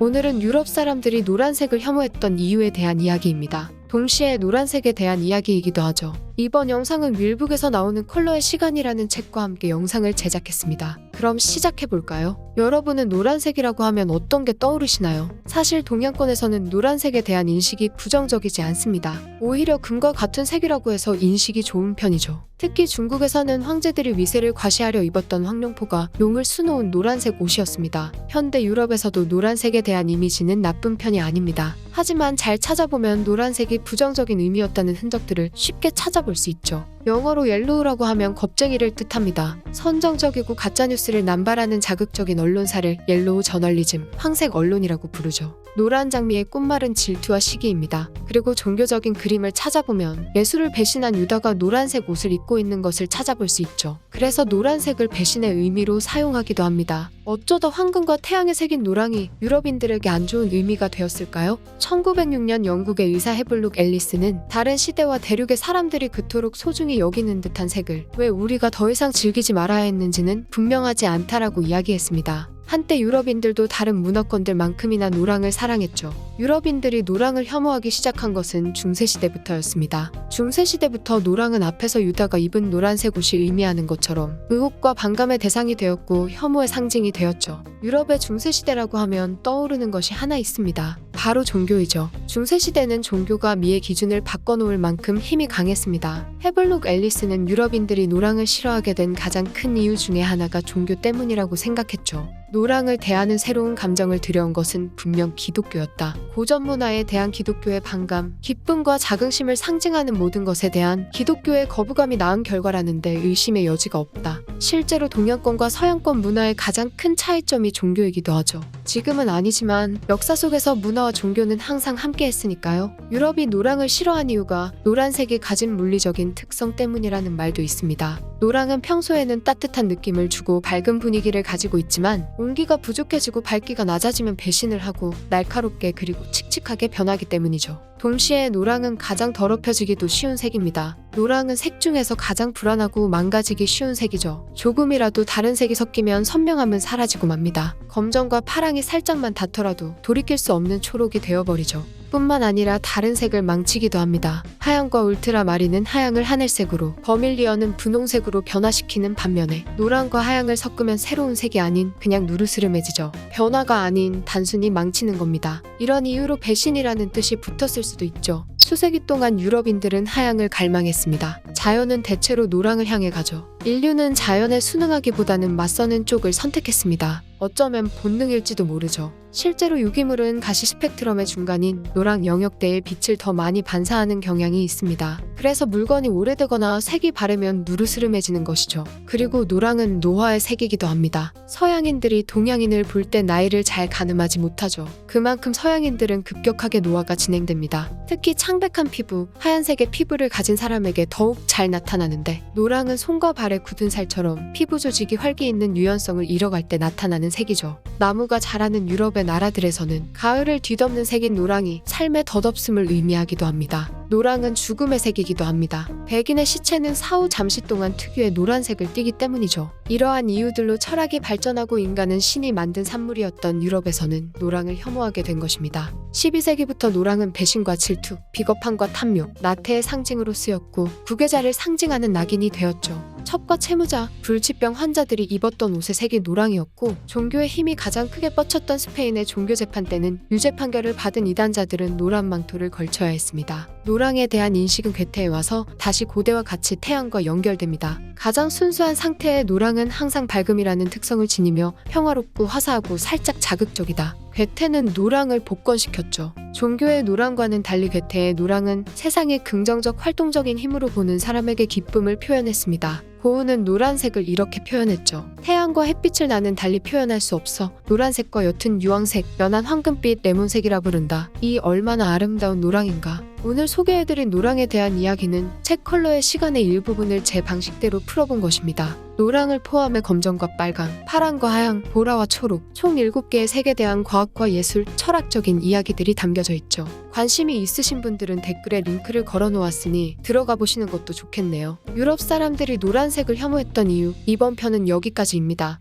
오늘은 유럽 사람들이 노란색을 혐오했던 이유에 대한 이야기입니다. 동시에 노란색에 대한 이야기이기도 하죠. 이번 영상은 윌북에서 나오는 컬러의 시간이라는 책과 함께 영상을 제작했습니다. 그럼 시작해 볼까요? 여러분은 노란색이라고 하면 어떤 게 떠오르시나요? 사실 동양권에서는 노란색에 대한 인식이 부정적이지 않습니다. 오히려 금과 같은 색이라고 해서 인식이 좋은 편이죠. 특히 중국에서는 황제들이 위세를 과시하려 입었던 황룡포가 용을 수놓은 노란색 옷이었습니다. 현대 유럽에서도 노란색에 대한 이미지는 나쁜 편이 아닙니다. 하지만 잘 찾아보면 노란색이 부정적인 의미였다는 흔적들을 쉽게 찾아볼 수 있죠. 영어로 옐로우라고 하면 겁쟁이를 뜻합니다. 선정적이고 가짜뉴스를 남발하는 자극적인 언론사를 옐로우 저널리즘, 황색 언론이라고 부르죠. 노란 장미의 꽃말은 질투와 시기입니다. 그리고 종교적인 그림을 찾아보면 예수를 배신한 유다가 노란색 옷을 입고 있는 것을 찾아볼 수 있죠. 그래서 노란색을 배신의 의미로 사용하기도 합니다. 어쩌다 황금과 태양의 색인 노랑이 유럽인들에게 안 좋은 의미가 되었을까요? 1906년 영국의 의사 헤블룩 앨리스는 다른 시대와 대륙의 사람들이 그토록 소중히 여기는 듯한 색을 왜 우리가 더 이상 즐기지 말아야 했는지는 분명하지 않다라고 이야기했습니다. 한때 유럽인들도 다른 문화권들만큼이나 노랑을 사랑했죠. 유럽인들이 노랑을 혐오하기 시작한 것은 중세시대부터였습니다. 중세시대부터 노랑은 앞에서 유다가 입은 노란색 옷이 의미하는 것처럼 의혹과 반감의 대상이 되었고 혐오의 상징이 되었죠. 유럽의 중세시대라고 하면 떠오르는 것이 하나 있습니다. 바로 종교이죠. 중세시대는 종교가 미의 기준을 바꿔놓을 만큼 힘이 강했습니다. 헤블룩 앨리스는 유럽인들이 노랑을 싫어하게 된 가장 큰 이유 중에 하나가 종교 때문이라고 생각했죠. 노랑을 대하는 새로운 감정을 들여온 것은 분명 기독교였다. 고전 문화에 대한 기독교의 반감, 기쁨과 자긍심을 상징하는 모든 것에 대한 기독교의 거부감이 낳은 결과라는데 의심의 여지가 없다. 실제로 동양권과 서양권 문화의 가장 큰 차이점이 종교이기도 하죠. 지금은 아니지만 역사 속에서 문화와 종교는 항상 함께 했으니까요. 유럽이 노랑을 싫어한 이유가 노란색이 가진 물리적인 특성 때문이라는 말도 있습니다. 노랑은 평소에는 따뜻한 느낌을 주고 밝은 분위기를 가지고 있지만 온기가 부족해지고 밝기가 낮아지면 배신을 하고 날카롭게 그리고 칙칙하게 변하기 때문이죠. 동시에 노랑은 가장 더럽혀지기도 쉬운 색입니다. 노랑은 색 중에서 가장 불안하고 망가지기 쉬운 색이죠. 조금이라도 다른 색이 섞이면 선명함은 사라지고 맙니다. 검정과 파랑이 살짝만 닿더라도 돌이킬 수 없는 초록이 되어버리죠. 뿐만 아니라 다른 색을 망치기도 합니다. 하얀과 울트라마린은 하양을 하늘색으로, 버밀리언은 분홍색으로 변화시키는 반면에 노란과 하양을 섞으면 새로운 색이 아닌 그냥 누르스름해지죠. 변화가 아닌 단순히 망치는 겁니다. 이런 이유로 배신이라는 뜻이 붙었을 수도 있죠. 수세기 동안 유럽인들은 하양을 갈망했습니다. 자연은 대체로 노랑을 향해 가죠. 인류는 자연에 순응하기보다는 맞서는 쪽을 선택했습니다. 어쩌면 본능일지도 모르죠. 실제로 유기물은 가시 스펙트럼의 중간인 노랑 영역대에 빛을 더 많이 반사하는 경향이 있습니다. 그래서 물건이 오래되거나 색이 바르면 누르스름해지는 것이죠. 그리고 노랑은 노화의 색이기도 합니다. 서양인들이 동양인을 볼 때 나이를 잘 가늠하지 못하죠. 그만큼 서양인들은 급격하게 노화가 진행됩니다. 특히 창백한 피부, 하얀색의 피부를 가진 사람에게 더욱 잘 나타나는데 노랑은 손과 발에 굳은 살처럼 피부 조직이 활기 있는 유연성을 잃어갈 때 나타나는 색이죠. 나무가 자라는 유럽의 나라들에서는 가을을 뒤덮는 색인 노랑이 삶의 덧없음을 의미하기도 합니다. 노랑은 죽음의 색이기도 합니다. 백인의 시체는 사후 잠시 동안 특유의 노란색을 띠기 때문이죠. 이러한 이유들로 철학이 발전하고 인간은 신이 만든 산물이었던 유럽에서는 노랑을 혐오하게 된 것입니다. 12세기부터 노랑은 배신과 질투, 비겁함과 탐욕, 나태의 상징으로 쓰였고 부계자를 상징하는 낙인이 되었죠. 첩과 채무자, 불치병 환자들이 입었던 옷의 색이 노랑이었고 종교의 힘이 가장 크게 뻗쳤던 스페인의 종교 재판 때는 유죄 판결을 받은 이단자들은 노란 망토를 걸쳐야 했습니다. 노랑에 대한 인식은 괴테에 와서 다시 고대와 같이 태양과 연결됩니다. 가장 순수한 상태의 노랑은 항상 밝음이라는 특성을 지니며 평화롭고 화사하고 살짝 자극적이다. 괴테는 노랑을 복권시켰죠. 종교의 노랑과는 달리 괴테의 노랑은 세상의 긍정적 활동적인 힘으로 보는 사람에게 기쁨을 표현했습니다. 고흐는 노란색을 이렇게 표현했죠. 태양과 햇빛을 나는 달리 표현할 수 없어 노란색과 옅은 유황색, 연한 황금빛, 레몬색이라 부른다. 이 얼마나 아름다운 노랑인가. 오늘 소개해드린 노랑에 대한 이야기는 책 컬러의 시간의 일부분을 제 방식대로 풀어본 것입니다. 노랑을 포함해 검정과 빨강, 파랑과 하양, 보라와 초록, 총 7개의 색에 대한 과학과 예술, 철학적인 이야기들이 담겨져 있죠. 관심이 있으신 분들은 댓글에 링크를 걸어 놓았으니 들어가 보시는 것도 좋겠네요. 유럽 사람들이 노란색을 혐오했던 이유, 이번 편은 여기까지입니다.